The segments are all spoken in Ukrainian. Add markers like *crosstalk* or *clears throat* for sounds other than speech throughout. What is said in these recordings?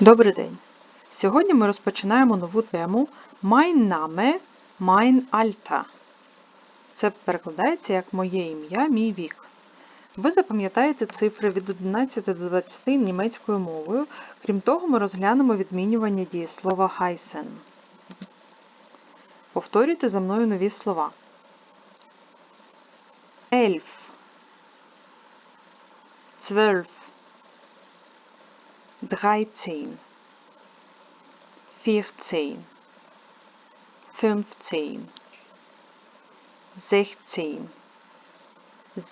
Добрий день! Сьогодні ми розпочинаємо нову тему Mein Name, mein Alter. Це перекладається як Моє ім'я, мій вік. Ви запам'ятаєте цифри від 11 до 20 німецькою мовою. Крім того, ми розглянемо відмінювання дієслова heißen. Повторюйте за мною нові слова. Elf. Zwölf. Dreizehn, vierzehn, fünfzehn, sechzehn,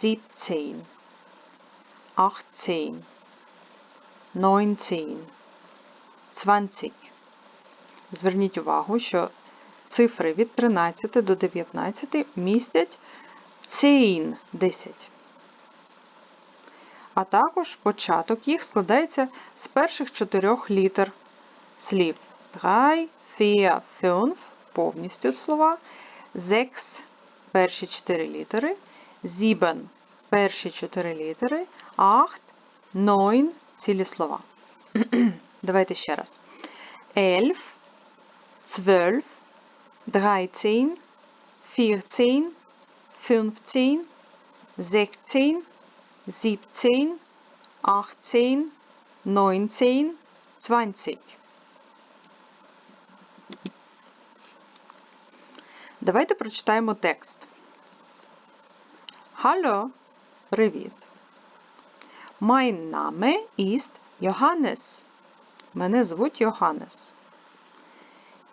siebzehn, achtzehn, neunzehn, zwanzig. Зверніть увагу, що цифри від 13 до 19 містять 10, 10 а також початок їх складається з перших чотирьох літер слів. 3, 4, 5 повністю слова, 6 перші чотири літери, 7 перші чотири літери, 8, 9 цілі слова. *clears throat* Давайте ще раз. 11, 12, 13, 14, 15, 16, 17, 18, 19, 20. Давайте прочитаємо текст. Hallo, привіт. Mein Name ist Johannes. Мене звуть Йоханнес.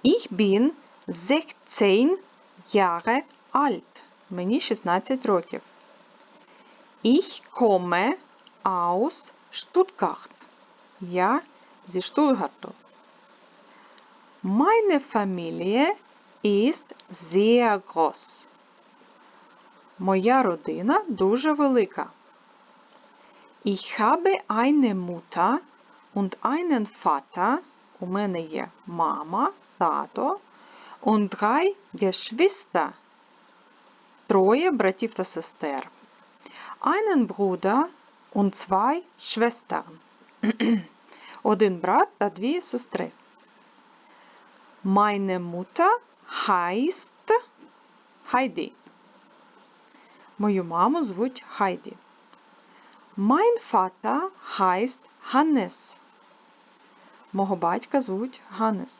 Ich bin 16 Jahre alt. Мені 16 років. Ich komme aus Stuttgart. Я зі Штутгарту. Meine Familie ist sehr groß. Моя родина дуже велика. Ich habe eine Mutter und einen Vater. У мене є мама, тато und drei Geschwister. Троє братів та сестер einen Bruder und zwei Schwestern. Один брат та дві сестри. Meine Mutter heißt Heidi. Мою маму звуть Хайді. Mein Vater heißt Hannes. Мого батька звуть Ганнес.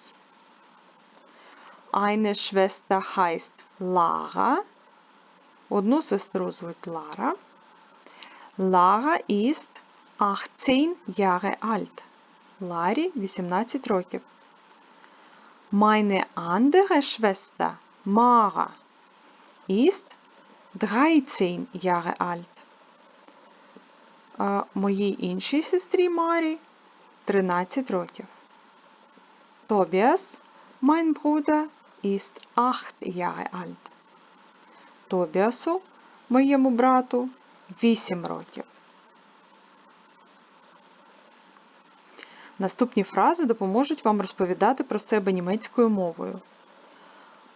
Eine Schwester heißt Lara. Одну сестру звуть Лара. Lara ist 18 Jahre alt. Ларі 18 років. Meine andere Schwester Mara ist 13 Jahre alt. А моїй іншій сестрі Марі 13 років. Tobias, mein Bruder, ist 8 Jahre alt. Тобіасу, моєму брату, 8 років. Наступні фрази допоможуть вам розповідати про себе німецькою мовою.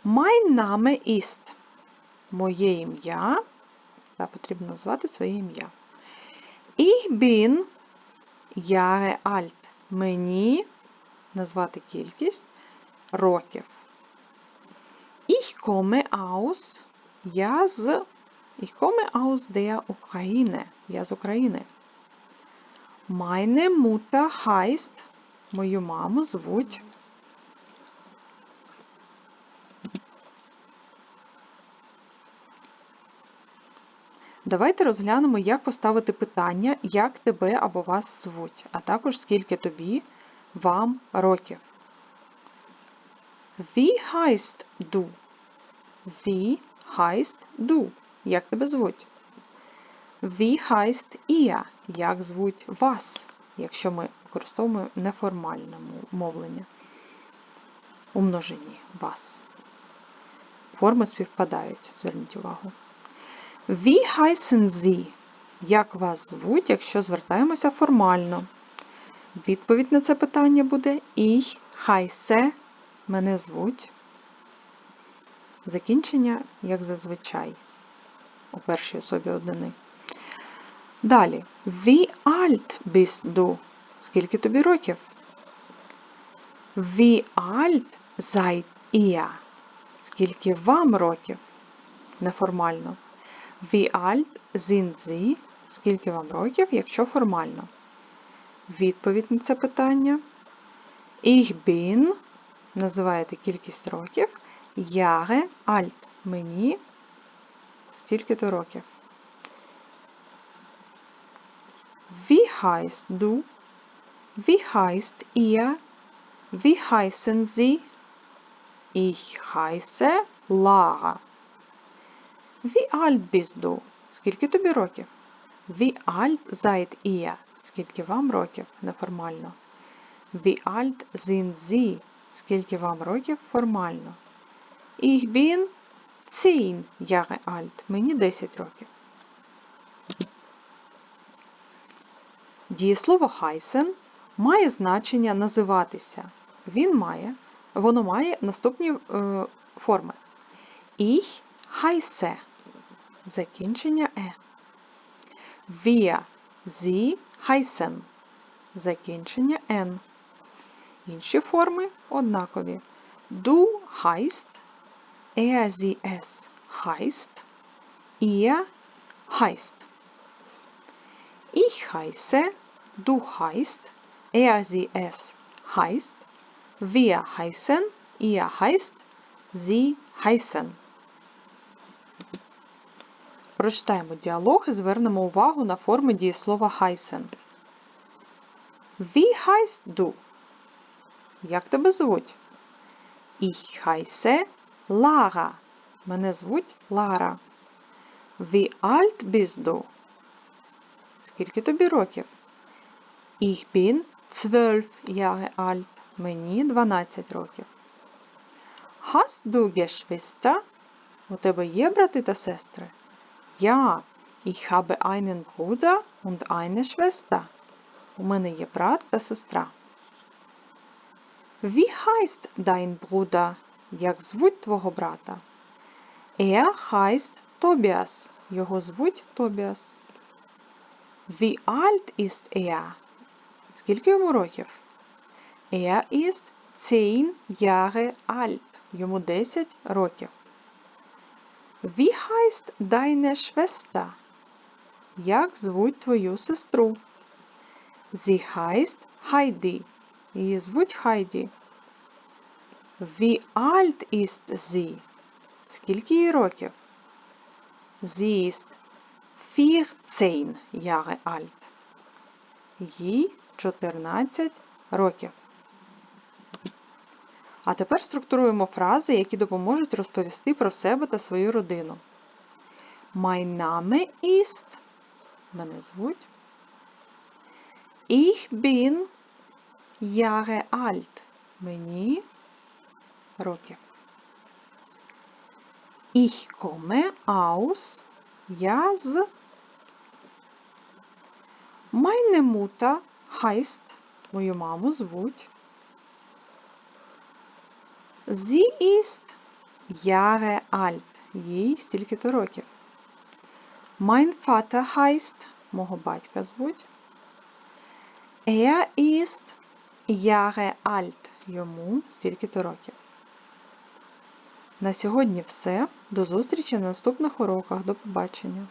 Mein Name ist Моє ім'я. Та потрібно назвати своє ім'я. Ich bin Jahre alt. Мені назвати кількість років. Ich komme aus. Я з Ich komme aus der Ukraine. Я з України. Meine Mutter heißt. Мою маму звуть. Давайте розглянемо, як поставити питання, як тебе або вас звуть, а також скільки тобі, вам років. Wie heißt du? Wie heißt du? Як тебе звуть? Wie heißt ihr? Як звуть вас, якщо ми використовуємо неформальне мовлення. У множині вас. Форми співпадають, зверніть увагу. Wie heißen Sie? Як вас звуть, якщо звертаємося формально? Відповідь на це питання буде Ich heiße, мене звуть. Закінчення, як зазвичай, у першій особі однини. Далі. Wie alt bist du? Скільки тобі років? Wie alt seid ihr? Скільки вам років? Неформально. Wie alt sind Sie? Скільки вам років, якщо формально? Відповідь на це питання. Ich bin називаєте кількість років. Jahre alt. Мені стільки-то років. Wie heißt du? Wie heißt ihr? Wie heißen Sie? Ich heiße Lara. Wie alt bist du? Скільки тобі років? Wie alt seid ihr? Скільки вам років? Неформально. Wie alt sind Sie? Скільки вам років? Формально. Ich bin 10 Jahre alt. Мені 10 років. Дієслово heißen має значення називатися. Він має, воно має наступні е, форми. Ich heiße. Закінчення е. Wir, sie heißen. Закінчення n. Інші форми однакові. Du heißt, er, sie, es heißt, ihr heißt. Ich heiße, du heißt, er, sie, es heißt, wir heißen, ihr heißt, sie heißen. Прочитаємо діалог і звернемо увагу на форми дієслова heißen. Wie heißt du? Як тебе звуть? Ich heiße Lara. Мене звуть Лара. Ich bin 12 Jahre alt. Мені 12 років. Hast du Geschwister? У und eine Schwester. У мене є брат та сестра. Як звуть твого брата? Er heißt Tobias. Його звуть Тобіас. Wie alt ist er? Скільки йому років? Er ist 10 Jahre alt. Йому 10 років. Wie heißt deine Schwester? Як звуть твою сестру? Sie heißt Heidi. Її звуть Хайді. Wie alt ist sie? Скільки їй років? Sie ist 14 Jahre alt. Їй 14 років. А тепер структуруємо фрази, які допоможуть розповісти про себе та свою родину. Mein Name ist Мене звуть. Ich bin Jahre alt. Мені років. Ich komme aus. Я з. Meine Mutter heißt. Мою маму звуть. Sie ist Jahre alt. Їй стільки-то років. Mein Vater heißt. Мого батька звуть. Er ist Jahre alt. Йому стільки-то років. На сьогодні все. До зустрічі на наступних уроках. До побачення!